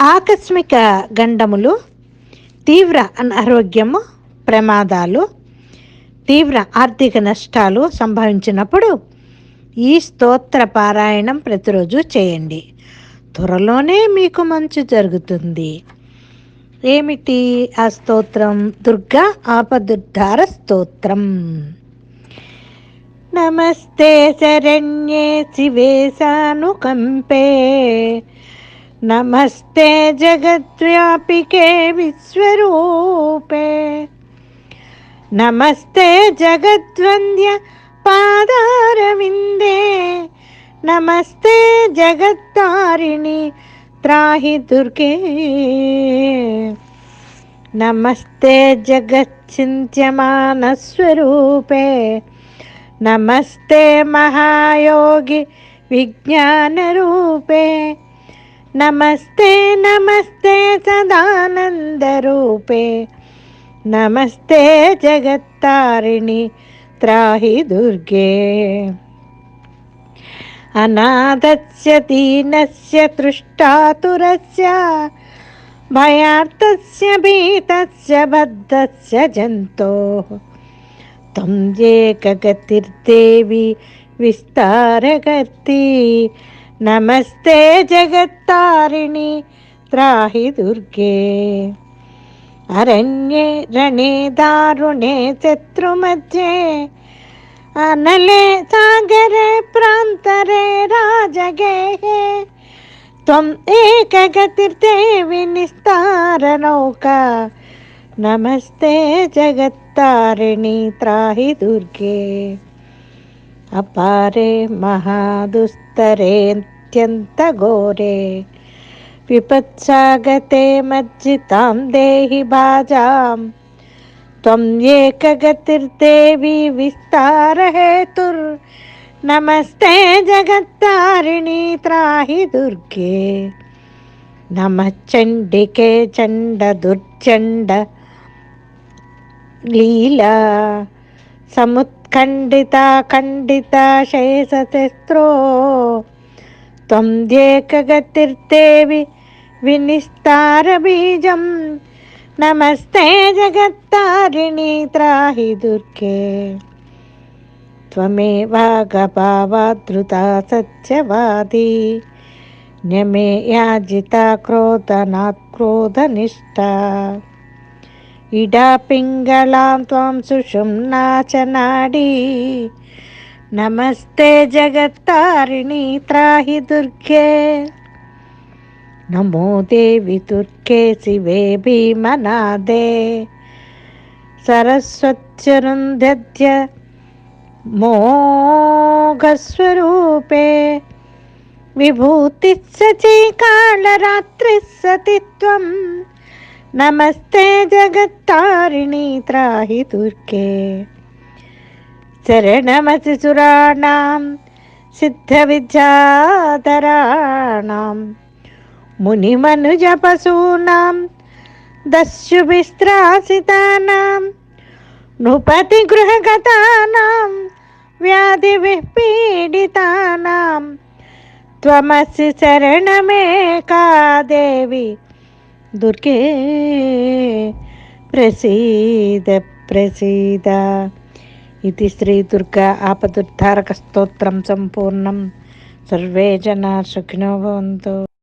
ఆకస్మిక గండములు తీవ్ర అనారోగ్యము ప్రమాదాలు తీవ్ర ఆర్థిక నష్టాలు సంభవించినప్పుడు ఈ స్తోత్ర పారాయణం ప్రతిరోజు చేయండి. త్వరలోనే మీకు మంచి జరుగుతుంది. ఏమిటి ఆ స్తోత్రం? దుర్గా ఆపదుద్ధార స్తోత్రం. నమస్తే శరణ్యే శివే సానుకంపే. నమస్తే జగద్వ్యాపికే విశ్వరూపే. నమస్తే జగద్వంద్య పాదారవిందే. నమస్తే జగత్తారిణి త్రాహి దుర్గే. నమస్తే జగచ్చింత్యమానస్వరూపే నమస్తే మహాయోగి విజ్ఞానరూపే. నమస్తే నమస్తే సదానందరూపే. నమస్తే జగత్తారిణి త్రాహి దుర్గే. అనాథస్య దీనస్య తృష్టాతురస్య భయార్తస్య భీతస్య బద్ధస్య జంతో. త్వం ఏకగతిర్దేవి విస్తారగర్తి నమస్తే జగత్తారిణి త్రాహి దుర్గే అరణ్యే రణే దారుణే శత్రుమధ్యే అనలే సాగరే ప్రాంతరే రాజగేహే త్వం ఏకగతిర్దేవి నిస్తారనౌకా నమస్తే జగత్తారిణి త్రాహి దుర్గే ಅಪಾರೆ ಮಹಾದುಸ್ತರೇತ್ಯಂತಘೋರೆ ವಿಪತ್ಸಾಗತೆ ಮಜ್ಜಿತಾಂ ದೇಹಿ ಭಾಜಾಂ ತ್ವಂ ಏಕಗತಿರ್ದೇವಿ ವಿಸ್ತಾರಹೇತುರ್ ನಮಸ್ತೆ ಜಗತ್ತಾರಿಣಿ ತ್ರಾಹಿ ದುರ್ಗೆ ನಮಃ ಚಂಡಿಕೆ ಚಂಡ ದುರ್ಚಂಡ ಲೀಲಾ ಸಮುತ್ ఖండిత ఖండిత శేషశస్త్రో త్వం వినిస్తార బీజం నమస్తే జగత్తారిణి త్రాహి దుర్గే త్వమేవాగభావాదృతా సత్యవాది న్యమే యాజిత క్రోధనాత్ క్రోధనిష్ఠా इडापिङ्गलां त्वां सुषुम्ना च नाडी नमस्ते जगत्तारिणी त्राहि दुर्गे नमो देवि दुर्गे शिवे भीमनादे सरस्वत्यरुन्धत्य मोघस्वरूपे विभूतिः सचि कालरात्रिः सति त्वम् నమస్తే జగత్తారిణి త్రాహి దుర్గే శరణమసి సురాణం సిద్ధవిద్యాధరాణం మునిమనుజపశూనాం దస్యుభిస్త్రాసితానాం నృపతి గృహగతానాం వ్యాధి విపీడితానాం. త్వమసి శరణమేకా దేవి దుర్గే ప్రసీద ప్రసీద. ఇది శ్రీ దుర్గా ఆపదుర్ధారక స్తోత్రం సంపూర్ణం. సర్వే జనా సుఖినో భవంతు.